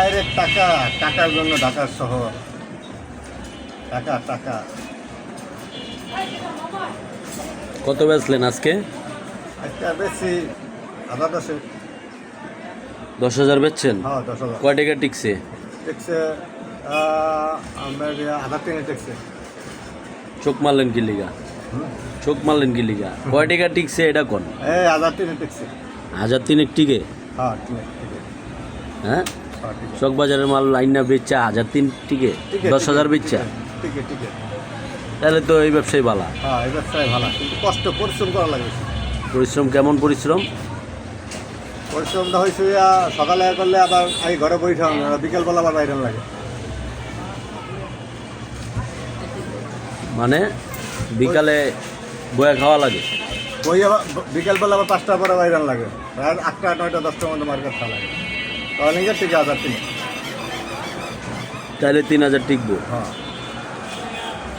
আরে টাকা টাকার জন্য ঢাকার শহর। টাকা টাকা। কত বেচলেন আজকে? বেশি আধা দশে দশ হাজার বেচছেন? হ্যাঁ দশ হাজার। কয় টাকা টিকছে? আমরা টেক্সে চোখ মারলেন কি লিগা? চোখ মারলেন কি লিগা? কয় টাকা টিকছে এটা কোন? আধা তিনে হাজার তিনেক টিকে? হ্যাঁ হ্যাঁ? হ্যাঁ ঠিক আছে চক বাজারের মাল লাইন না বেচা হাজার তিন টিকে দশ হাজার বেচা। তাহলে তো এই ব্যবসায়ী বালা হ্যাঁ এই ব্যবসায় ভালো। কিন্তু কষ্ট পরিশ্রম করা লাগে পরিশ্রম কেমন পরিশ্রম? পরিশ্রমটা হয়েছে সকালে করলে আবার এই ঘরে না বিকেলবেলা আবার বাইরে লাগে। মানে বিকালে বয়া খাওয়া লাগে? বই আবার বিকেলবেলা আবার পাঁচটার পরে বাইরে লাগে। রাত আটটা নয়টা দশটার মধ্যে মার্কেট খাওয়া লাগে। হাজার তিন তাহলে তিন হাজার টিকবো। হ্যাঁ।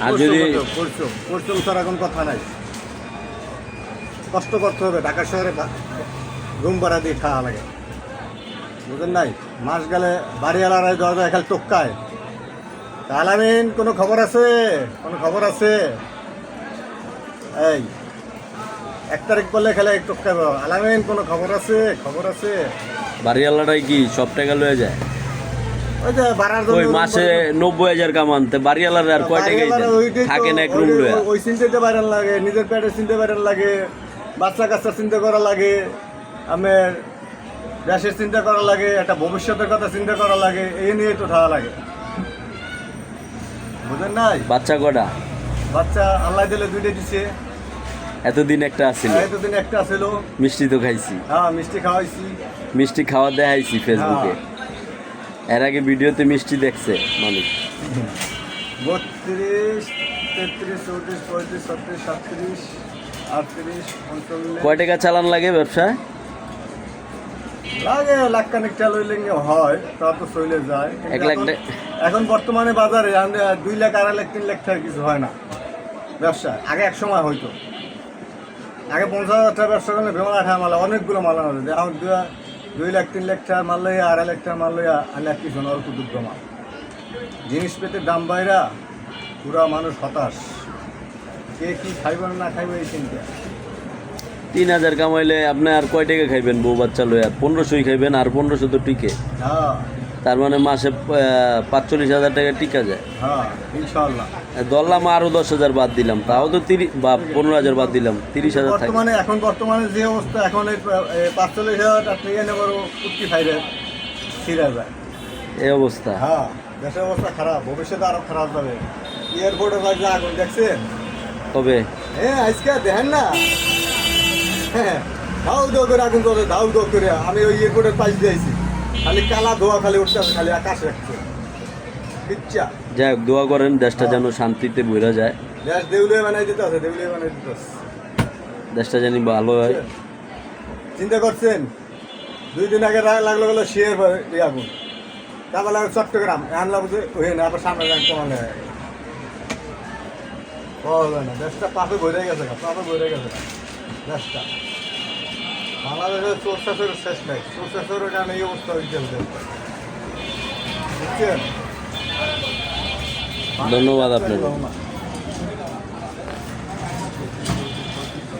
আর যদি পরিশ্রম পরিশ্রম ছাড়া এখন কথা নাই। কষ্ট করতে হবে ঢাকা শহরে রুম ভাড়া দিয়ে খাওয়া লাগে। বুঝেন নাই? মাস গেলে বাড়িওয়ালারা দরজা খালি টক্কায়। আলামিন কোনো খবর আছে? কোনো খবর আছে? এই এক তারিখ করলে খেলে টক্কায় আলামিন কোনো খবর আছে? খবর আছে? বাড়িওয়ালাটাই কি সব টাকা লয়ে যায়? ওই মাসে নব্বই হাজার কামানতে বাড়িওয়ালার আর কয় টাকা থাকে না এক রুম লয়া। ওই চিন্তাতে বাইরেন লাগে নিজের পেটে চিনতে বাইরেন লাগে বাচ্চা কাচ্চা চিন্তা করা লাগে আমার দেশের চিন্তা করা লাগে একটা ভবিষ্যতের কথা চিন্তা করা লাগে এই নিয়ে তো থাকা লাগে। বুঝেন নাই? বাচ্চা কটা? বাচ্চা আল্লাহ দিলে দুইটা দিছে। এতদিন একটা আছিল। এতদিন একটা ছিল মিষ্টি তো খাইছি। হ্যাঁ মিষ্টি খাওয়াইছি। মিষ্টি খাওয়া দেখাইছি ফেসবুকে হ্যাঁ। এর আগে ভিডিওতে মিষ্টি দেখছে মানুষ বত্রিশ তেত্রিশ চৌত্রিশ পঁয়ত্রিশ ছত্রিশ সাতত্রিশ আটত্রিশ কয় টাকা চালান লাগে ব্যবসায়? লাগে লাখ খানিক টাকা হয় তা তো চলে যায়। এক লাখ এখন- বর্তমানে বাজারে দুই লাখ আড়াই লাখ তিন লাখ টাকা কিছু হয় না ব্যবসা। আগে এক সময় হয়তো আগে পঞ্চাশ হাজার টাকা ব্যবসা করলে ভেমলা টাকা মালা অনেকগুলো মাল আনা যেত। এখন দুই- লাখ তিন লাখ টাকা মাল লইয়া আড়াই লাখ টাকা মাল লইয়া আর আর কিছু অল্প দুগ্ধ মাল পেতে দাম বাইরা পুরা মানুষ হতাশ। কে কি খাইবে না খাইবে এই চিন্তা। তিন হাজার কামাইলে আপনি আর কয় টাকা খাইবেন বউ বাচ্চা লইয়া? পনেরোশোই খাইবেন আর পনেরোশো তো টিকে। হ্যাঁ। তার মানে মাসে পাঁচচল্লিশ হাজার টাকা টিকা যায়। হ্যাঁ ধরলাম আরও দশ হাজার বাদ দিলাম তাও তো তিরিশ বা পনেরো হাজার বাদ দিলাম তিরিশ হাজার বর্তমানে এখন বর্তমানে যে অবস্থা এখন পাঁচচল্লিশ হাজার টাকা নেবার ছিঁড়া যায়। এই অবস্থা। হ্যাঁ দেশের অবস্থা খারাপ ভবিষ্যতে আরও খারাপ যাবে। এয়ারপোর্টে লাগলে আগুন দেখছেন? তবে হ্যাঁ আজকে দেখেন না। হ্যাঁ ধাউ ধো করে আগুন করে ধাউ ধো করে। আমি ওই এয়ারপোর্টের পাশ দিয়েছি খালি কালা ধোয়া খালি উঠতে আছে খালি আকাশ রাখছে। ইচ্ছা যাই হোক দোয়া করেন দেশটা যেন শান্তিতে বইরা যায়। দেশ দেউলে বানাই দিতে আছে দেউলে বানাই দিতে আছে দেশটা জানি ভালো হয়। চিন্তা করছেন? দুই দিন আগে লাগল গেলো শিয়ের আগুন তারপর লাগল চট্টগ্রাম আনলা বুঝে ওই না আবার সামনে যান কমালে। না দেশটা পাপে ভরে গেছে পাপে ভরে গেছে দেশটা। বাংলাদেশের চোর শাসের শেষ নাই চোর শাসের কারণে এই অবস্থা হয়েছে। বুঝছেন ধন্যবাদ আপনাকে রহমান।